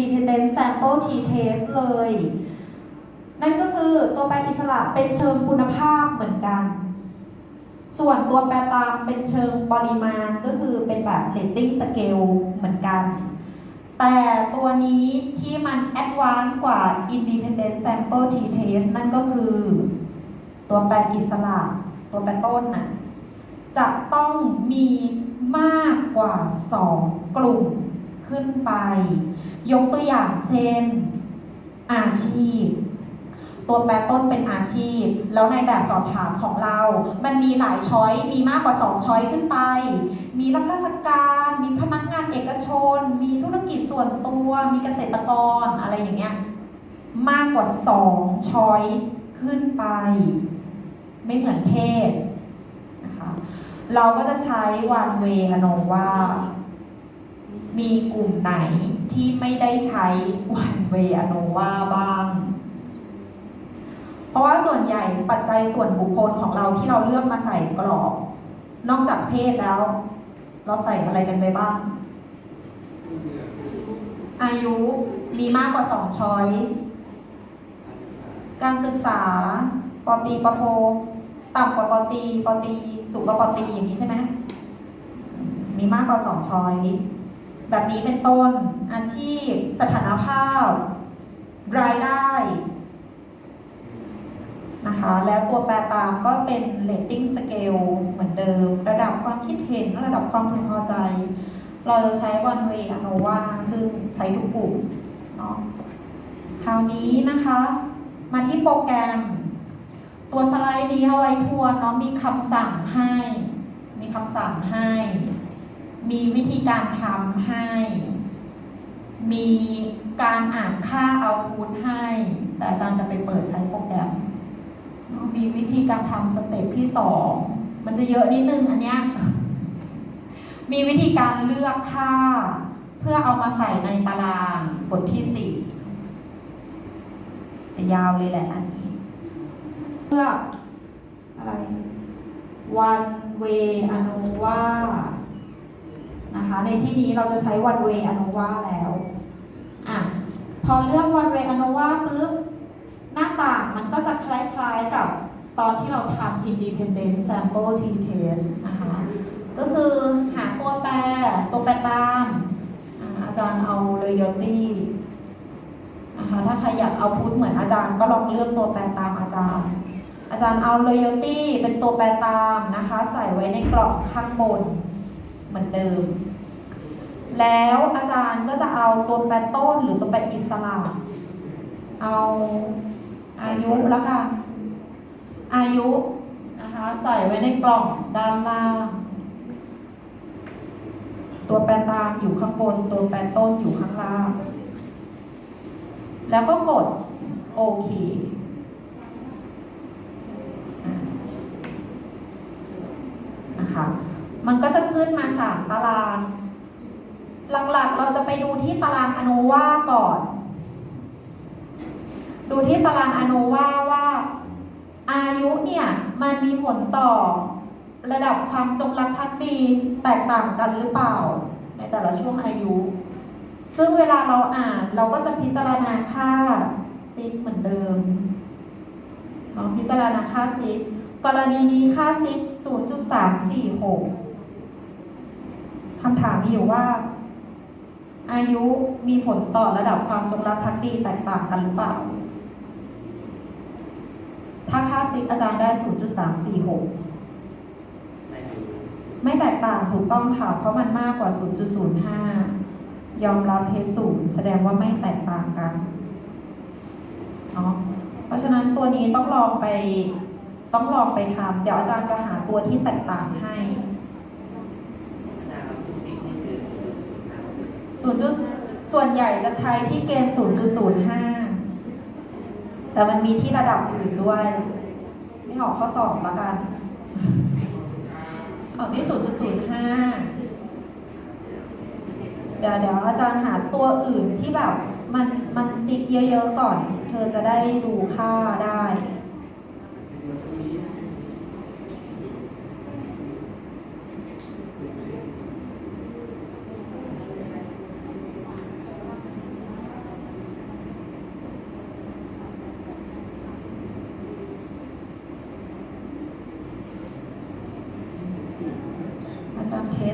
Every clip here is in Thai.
independent sample t-test เลย นั่นก็คือตัวแปรอิสระเป็นเชิงคุณภาพเหมือนกัน ส่วนตัวแปรตามเป็นเชิงปริมาณก็คือเป็นแบบ rating scale เหมือนกัน แต่ตัวนี้ที่มัน advanced กว่า independent sample t-test นั่นก็คือ ตัวแปรอิสระ ตัวแปรต้นน่ะจะต้องมีมากกว่า 2 กลุ่มขึ้นไป ยกตัวอย่างเช่น อาชีพ ตัวแปรต้นเป็นอาชีพ แล้วในแบบสอบถามของเรา มันมีหลายช้อยมีมากกว่า 2 ช้อยขึ้นไป มีรับราชการ มีพนักงานเอกชน มีธุรกิจส่วนตัว มีเกษตรกรอะไรอย่างเงี้ยมากกว่า 2 ช้อยขึ้นไป ไม่เหมือนเพศนะคะเราก็จะใช้วันเวอโนว่า มีกลุ่มไหน ที่ไม่ได้ใช้วันเวอโนวาบ้าง เพราะว่าส่วนใหญ่ปัจจัยส่วนบุคคลของเราที่เราเลือกมาใส่กรอบ นอกจากเพศแล้ว เราใส่อะไรกันไปบ้าง อายุมีมากกว่าสองช้อยส์การศึกษาปอตีปอโทต่ำกว่าปอตีปอตีสูงกว่าปอตีอย่างนี้ใช่ไหมมีมากกว่าสองช้อยส์ แบบนี้เป็นต้น อาชีพ สถานภาพ รายได้นะคะแล้วตัวแปรตามก็เป็น rating scale เหมือนเดิม ระดับความคิดเห็น ระดับความพึงพอใจ เราจะใช้ one way ANOVA ซึ่งใช้ทุกกลุ่มเนาะคราวนี้นะคะ มาที่โปรแกรม ตัวสไลด์นี้เอาไว้ทัวนเนาะมีคำสั่งให้ มีคำสั่งให้ มีวิธีการทำให้ มีการอ่านค่าเอาพุทให้ แต่อาจารย์จะไปเปิดใช้โปรแกรม มีวิธีการทำสเต็ปที่สอง มันจะเยอะนิดนึงอันเนี้ย มีวิธีการเลือกค่า เพื่อเอามาใส่ในตารางบทที่สี่จะยาวเลยแหละอันนี้ เลือกอะไร one way ANOVA นะคะ ในที่นี้เราจะใช้ one way ANOVA แล้วอะพอเลือก one way ANOVA ปุ๊บหน้าต่างมันก็จะคล้ายๆกับตอนที่เราทำ independent sample t-test นะคะก็คือหาตัวแปรตัวแปรตามอาจารย์เอา loyalty นะคะถ้าใครอยากเอาพุทเหมือนอาจารย์ก็ลองเลือกตัวแปรตามอาจารย์ อาจารย์เอา loyalty เป็นตัวแปรตามนะคะ ใส่ไว้ในกล่องข้างบน เหมือนเดิม แล้วอาจารย์ก็จะเอาตัวแปรต้นหรือตัวแปรอิสระ เอาอายุแล้วกัน อายุนะคะใส่ไว้ในกล่องด้านล่าง ตัวแปรตามอยู่ข้างบน ตัวแปรต้นอยู่ข้างล่าง แล้วก็กดโอเคนะคะ มันก็จะขึ้นมาสามตาราง หลักๆ เราจะไปดูที่ตารางอโนวาก่อน ดูที่ตารางอโนวาว่า อายุเนี่ยมันมีผลต่อระดับความจงรักภักดีแตกต่างกันหรือเปล่า ในแต่ละช่วงอายุ ซึ่งเวลาเราอ่านเราก็จะพิจารณาค่าซิกเหมือนเดิมลองพิจารณาค่าซิกกรณีนี้ค่าซิก0.346 คำถามมีอยู่ว่า อายุมีผลต่อระดับความจงรักภักดีแตกต่างกันหรือเปล่า ถ้าค่าซิกอาจารย์ได้ 0.346 ไม่แตกต่างถูกต้องค่ะ เพราะมันมากกว่า 0.05 ยอมรับเทศูนย์แสดงว่าไม่แตกต่างกันเนาะเพราะฉะนั้นตัวนี้ต้องลองไปต้องลองไปทำเดี๋ยวอาจารย์จะหาตัวที่แตกต่างให้ 0. ส่วนใหญ่จะใช้ที่เกณฑ์0.05แต่มันมีที่ระดับอื่นด้วย ไม่ออกข้อสอบแล้วกัน ออกที่0.05เดี๋ยวเดี๋ยวอาจารย์หาตัวอื่นที่แบบมันมันซิกเยอะๆก่อน เธอจะได้ดูค่าได้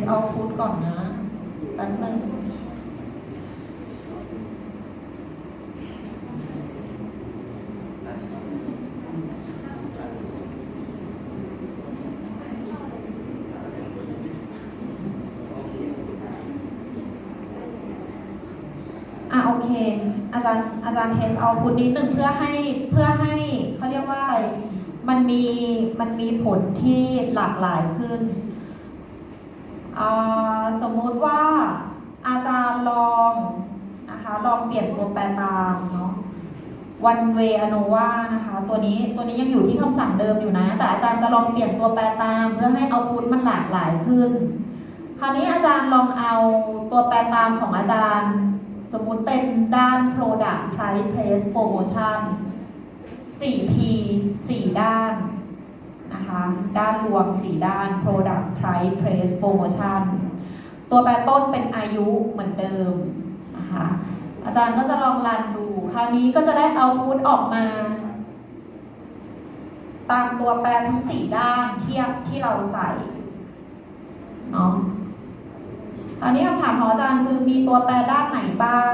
สเอาพุทก่อนนะแป๊บนึงอะโอเค อาจารย์อาจารย์เทสเอาพุทนิดหนึ่งเพื่อให้เพื่อให้เขาเรียกว่าอะไร มันมีมันมีผลที่หลากหลายขึ้น สมมุติว่าอาจารย์ลองนะคะลองเปลี่ยนตัวแปรตามเนาะ one way ANOVA นะคะ ตัวนี้ตัวนี้ยังอยู่ที่คำสั่งเดิมอยู่นะ แต่อาจารย์จะลองเปลี่ยนตัวแปรตาม เพื่อให้เอาพุทมันหลากหลายขึ้น คราวนี้อาจารย์ลองเอาตัวแปรตามของอาจารย์ สมมุติเป็นด้าน product price place promotion 4P 4 ด้าน นะคะด้านรวม 4 ด้าน product price place promotion ตัวแปรต้นเป็นอายุเหมือนเดิมนะคะอาจารย์ก็จะลองรันดู คราวนี้ก็จะได้เอาพุทออกมา ตามตัวแปรทั้ง 4 ด้านเที่ที่เราใส่เนาะอันนี้คำถามของอาจารย์คือมีตัวแปรด้านไหนบ้าง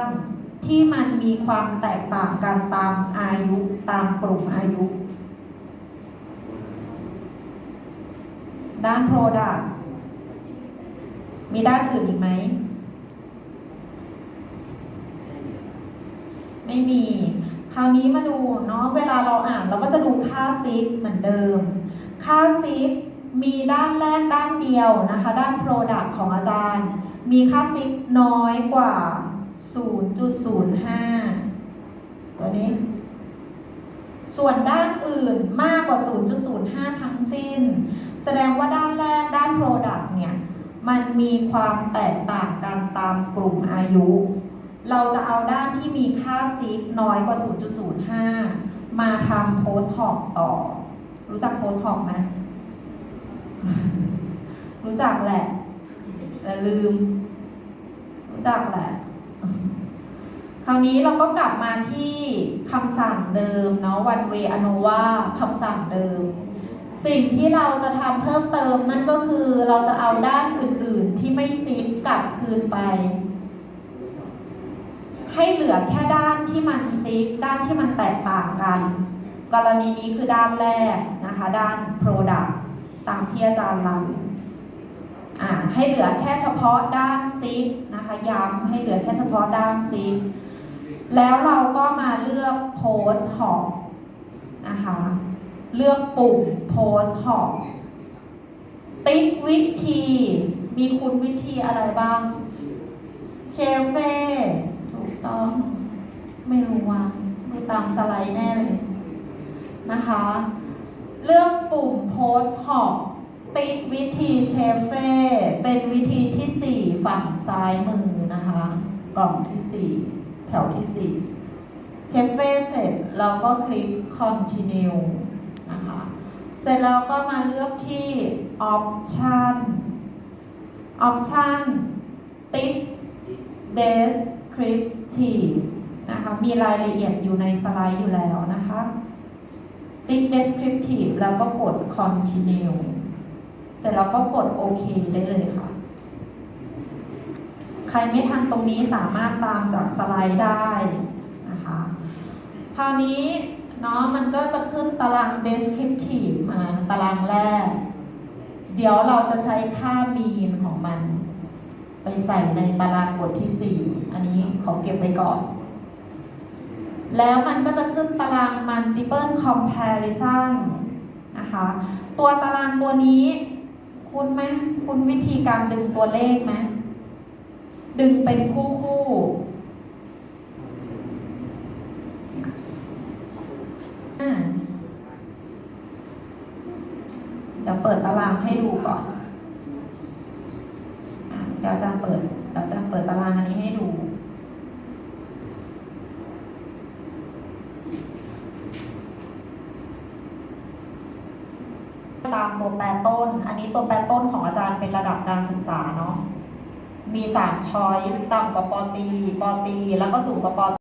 ที่มันมีความแตกต่างกันตามอายุตามกลุ่มอายุ ด้าน Product มีด้านอื่นอีกไหม ไม่มี คราวนี้มาดูเนาะเวลาเราอ่านเราก็จะดูค่าซิกเหมือนเดิม ค่าซิกมีด้านแรกด้านเดียวนะคะ ด้าน Product ของอาจารย์ มีค่าซิกน้อยกว่า 0.05 ตัวนี้ ส่วนด้านอื่นมากกว่า 0.05 ทั้งสิ้น แสดงว่าด้านแรกด้าน Product เนี่ยมันมีความแตกต่างกันตามกลุ่มอายุ เราจะเอาด้านที่มีค่าซิกน้อยกว่า 0.05 มาทำโพสต์หอกต่อ รู้จักโพสต์หอกไหมรู้จักแหละ แต่ลืม รู้จักแหละ คราวนี้เราก็กลับมาที่คำสั่งเดิมเนาะ one way ANOVA คำสั่งเดิม สิ่งที่เราจะทำเพิ่มเติมนั่นก็คือเราจะเอาด้านอื่นๆ ที่ไม่ซิกกลับคืนไป ให้เหลือแค่ด้านที่มันซิกด้านที่มันแตกต่างกัน กรณีนี้คือด้านแรกนะคะ ด้าน Product ตามที่อาจารย์รันอ่าให้เหลือแค่เฉพาะด้านซิกนะคะย้ำให้เหลือแค่เฉพาะด้านซิกแล้วเราก็มาเลือก Post Hop นะคะ เลือกปุ่ม Post Hop ติ๊กวิธี มีคุณวิธีอะไรบ้าง เชฟเฟ่ถูกต้อง ไม่รู้ว่าดูตามสไลด์แน่เลย นะคะ เลือกปุ่ม Post Hop ติ๊กวิธีเชฟเฟ่เป็นวิธีที่ 4 ฝั่งซ้ายมือนะคะ กล่องที่ 4 แถวที่ 4 เชฟเฟ่เสร็จเราก็คลิก continue เสร็จแล้วก็มาเลือกที่ option option ติ๊ก descriptive นะคะ มีรายละเอียดอยู่ในสไลด์อยู่แล้วนะคะ ติ๊ก descriptive แล้วก็กด continue เสร็จแล้วก็กดโอเคได้เลยค่ะ ใครไม่ทันตรงนี้สามารถตามจากสไลด์ได้นะคะ คราวนี้ เนาะมันก็จะขึ้นตาราง descriptive มาตารางแรก เดี๋ยวเราจะใช้ค่า mean ของมัน ไปใส่ในตารางบทที่ 4 อันนี้ขอเก็บไว้ก่อน แล้วมันก็จะขึ้นตาราง multiple comparison นะคะ ตัวตารางตัวนี้ คุณไหมคุณวิธีการดึงตัวเลขไหมดึงเป็นคู่คู่อ่าเดี๋ยวเปิดตาราง ให้ดูก่อนเดี๋ยวอาจารย์เปิดเดี๋ยวอาจารย์เปิดตารางอันนี้ให้ดูตามตัวแปรต้น อันนี้ตัวแปรต้นของอาจารย์เป็นระดับการศึกษาเนาะ มีสามช้อยส์ต่ำกว่าปอตี ปอตี แล้วก็สูงกว่าปอ